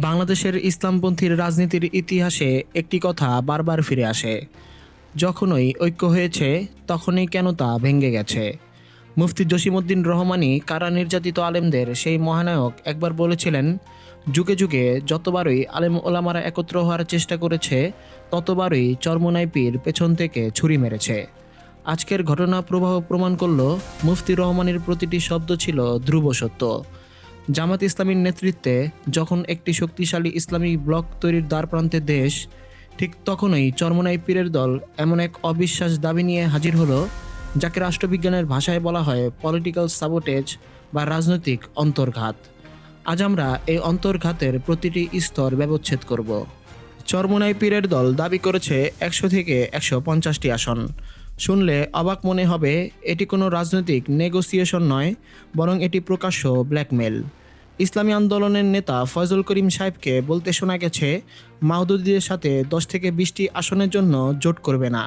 বাংলাদেশের ইসলামপন্থীর রাজনীতির ইতিহাসে একটি কথা বারবার ফিরে আসে। যখনই ঐক্য হয়েছে, তখনই কেন তা ভেঙে গেছে? মুফতি জসিমউদ্দিন রহমানী কারা নির্যাতিত আলেমদের সেই মহানায়ক একবার বলেছিলেন, যুগে যুগে যতবারই আলেম ওলামারা একত্র হওয়ার চেষ্টা করেছে, ততবারই চরমোনাই পীর পেছন থেকে ছুরি মেরেছে। আজকের ঘটনা প্রবাহ প্রমাণ করল, মুফতি রহমানের প্রতিটি শব্দ ছিল ধ্রুব সত্য। জামাত ইসলামীর নেতৃত্বে যখন একটি শক্তিশালী ইসলামী ব্লক তৈরির দ্বারপ্রান্তে দেশ, ঠিক তখনই চরমনাই পীরের দল এমন এক অবিশ্বাস দাবি নিয়ে হাজির হলো, যাকে রাষ্ট্রবিজ্ঞানের ভাষায় বলা হয় পলিটিক্যাল সাবোটেজ বা রাজনৈতিক অন্তর্ঘাত। আজ আমরা এই অন্তর্ঘাতের প্রতিটি স্তর ব্যবচ্ছেদ করব। চরমোনাই পীরের দল দাবি করেছে একশো থেকে একশো পঞ্চাশটি আসন। শুনলে অবাক মনে হবে, এটি কোনো রাজনৈতিক নেগোসিয়েশন নয়, বরং এটি প্রকাশ্য ব্ল্যাকমেল ইসলামী আন্দোলনের নেতা ফয়জুল করিম সাহেবকে বলতে শোনা গেছে, মাহদুদিদের সাথে দশ থেকে বিশটি আসনের জন্য জোট করবে না।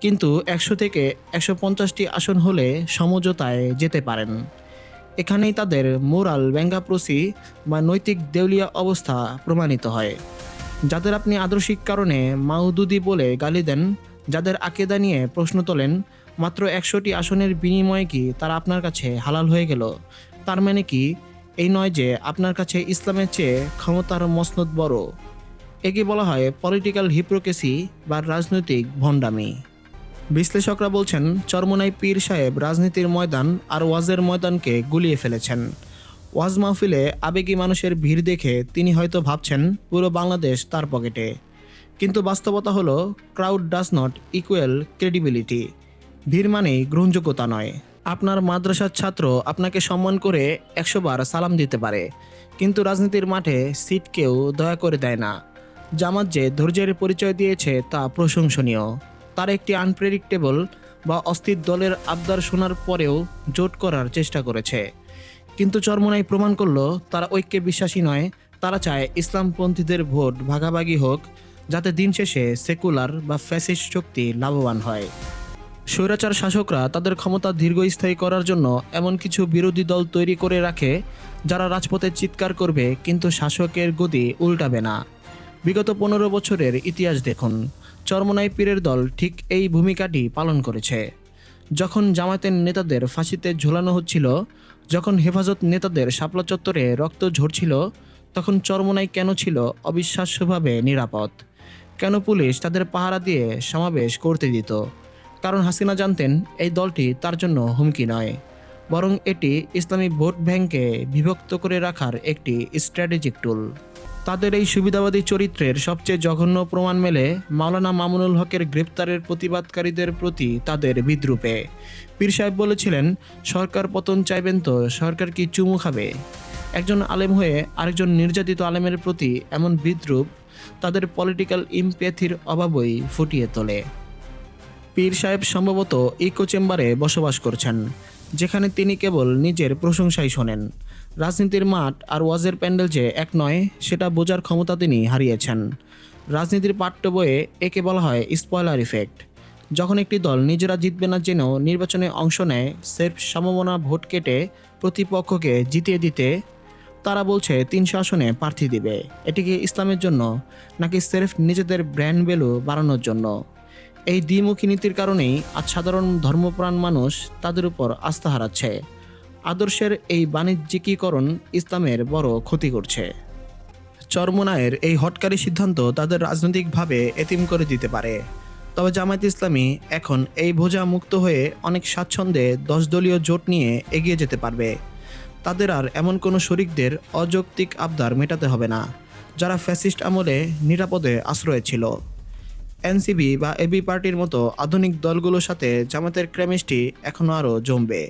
কিন্তু একশো থেকে একশো পঞ্চাশটি আসন হলে সমঝোতায় যেতে পারেন। এখানেই তাদের মোরাল ব্যঙ্গাপ্রসি বা নৈতিক দেউলিয়া অবস্থা প্রমাণিত হয়। যাদের আপনি আদর্শিক কারণে মাউদুদি বলে গালি দেন, যাদের আকেদা নিয়ে প্রশ্ন তোলেন, মাত্র একশোটি আসনের বিনিময়ে কি তারা আপনার কাছে হালাল হয়ে গেল? তার মানে কি এই নয় যে আপনার কাছে ইসলামের চেয়ে ক্ষমতার মসনদ বড়। একে বলা হয় পলিটিক্যাল হিপ্রোকেসি বা রাজনৈতিক ভণ্ডামি। বিশ্লেষকরা বলছেন, চরমনাই পীর সাহেব রাজনীতির ময়দান আর ওয়াজের ময়দানকে গুলিয়ে ফেলেছেন। ওয়াজ মাহফিলে আবেগী মানুষের ভিড় দেখে তিনি হয়তো ভাবছেন, পুরো বাংলাদেশ তার পকেটে। কিন্তু বাস্তবতা হলো crowd does not equal credibility ভিড় মানেই গ্রহণযোগ্যতা নয়। আপনার মাদ্রাসার ছাত্র আপনাকে সম্মান করে একশো বার সালাম দিতে পারে। কিন্তু রাজনীতির মাঠে সিট কেউ দয়া করে দেয় না। জামাত যে ধৈর্যের পরিচয় দিয়েছে তা প্রশংসনীয়। তার একটি আনপ্রেডিক্টেবল বা অস্থির দলের আবদার শোনার পরেও জোট করার চেষ্টা করেছে। কিন্তু চরমনাই প্রমাণ করল, তারা ঐক্যে বিশ্বাসী নয়, তারা চায় ইসলামপন্থীদের ভোট ভাগাভাগি হোক, যাতে দিন শেষে সেকুলার বা ফ্যাসিস্ট শক্তি লাভবান হয়। স্বৈরাচার শাসকরা তাদের ক্ষমতা দীর্ঘস্থায়ী করার জন্য এমন কিছু বিরোধী দল তৈরি করে রাখে, যারা রাজপথে চিৎকার করবে, কিন্তু শাসকের গদি উল্টাবে না। বিগত পনেরো বছরের ইতিহাস দেখুন, চরমনাই পীরের দল ঠিক এই ভূমিকাটি পালন করেছে। যখন জামায়াতের নেতাদের ফাঁসিতে ঝোলানো হচ্ছিল, যখন হেফাজত নেতাদের শাপলা চত্বরে রক্ত ঝরছিল, তখন চরমনাই কেন ছিল অবিশ্বাস্যভাবে নিরাপদ? কেন পুলিশ তাদের পাহারা দিয়ে সমাবেশ করতে দিত? কারণ হাসিনা জানতেন এই দলটি তার জন্য হুমকি নয়, বরং এটি ইসলামী ভোট ব্যাংকে বিভক্ত করে রাখার একটি স্ট্র্যাটেজিক টুল। তাদের এই সুবিধাবাদী চরিত্রের সবচেয়ে জঘন্য প্রমাণ মেলে মাওলানা মামুনুল হকের গ্রেপ্তারের প্রতিবাদকারীদের প্রতি তাদের বিদ্রুপে। পীর সাহেব বলেছিলেন, সরকার পতন চাইবেন তো সরকার কি চুমু খাবে? একজন আলেম হয়ে আরেকজন নির্যাতিত আলেমের প্রতি এমন বিদ্রুপ তাদের পলিটিক্যাল ইমপ্যাথির অভাবই ফুটিয়ে তোলে। পীর সাহেব সম্ভবত ইকো চেম্বারে বসবাস করছেন, যেখানে তিনি কেবল নিজের প্রশংসাই শোনেন। রাজনীতির মাঠ আর ওয়াজের প্যান্ডেল যে এক নয়, সেটা বোঝার ক্ষমতা তিনি হারিয়েছেন। রাজনীতির পাঠ্য বইয়ে একে বলা হয় স্পয়লার ইফেক্ট যখন একটি দল নিজেরা জিতবে না জেনেও নির্বাচনে অংশ নেয় সেফ সম্ভাবনা ভোট কেটে প্রতিপক্ষকে জিতিয়ে দিতে তারা বলছে তিনশো আসনে প্রার্থী দিবে। এটিকে ইসলামের জন্য নাকি সেরেফ নিজেদের ব্র্যান্ড ভ্যালু বাড়ানোর জন্য? এই দ্বিমুখী নীতির কারণেই আজ সাধারণ ধর্মপ্রাণ মানুষ তাদের উপর আস্থা হারাচ্ছে। আদর্শের এই বাণিজ্যিকীকরণ ইসলামের বড় ক্ষতি করছে। চরমোনায়ের এই হটকারী সিদ্ধান্ত তাদের রাজনৈতিকভাবে এতিম করে দিতে পারে। তবে জামায়াত ইসলামী এখন এই বোঝা মুক্ত হয়ে অনেক স্বাচ্ছন্দ্যে দশ দলীয় জোট নিয়ে এগিয়ে যেতে পারবে। তাদের আর এমন কোনো শরিকদের অযৌক্তিক আবদার মেটাতে হবে না, যারা ফ্যাসিস্ট আমলে নিরাপদে আশ্রয় ছিল। এনসিবি বা এবি পার্টির মতো আধুনিক দলগুলোর সাথে জামাতের ক্রেমিস্টি এখনও আরও জমবে।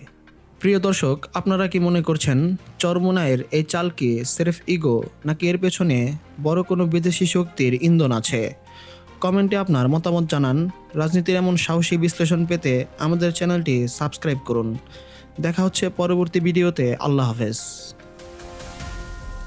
প্রিয় দর্শক, আপনারা কি মনে করছেন চরমোনায়ের এই চাল কি সেরেফ ইগো নাকি এর পেছনে বড় কোনো বিদেশি শক্তির ইন্ধন আছে? কমেন্টে আপনার মতামত জানান। রাজনীতির এমন সাহসী বিশ্লেষণ পেতে আমাদের চ্যানেলটি সাবস্ক্রাইব করুন। দেখা হচ্ছে পরবর্তী ভিডিওতে। আল্লাহ হাফেজ।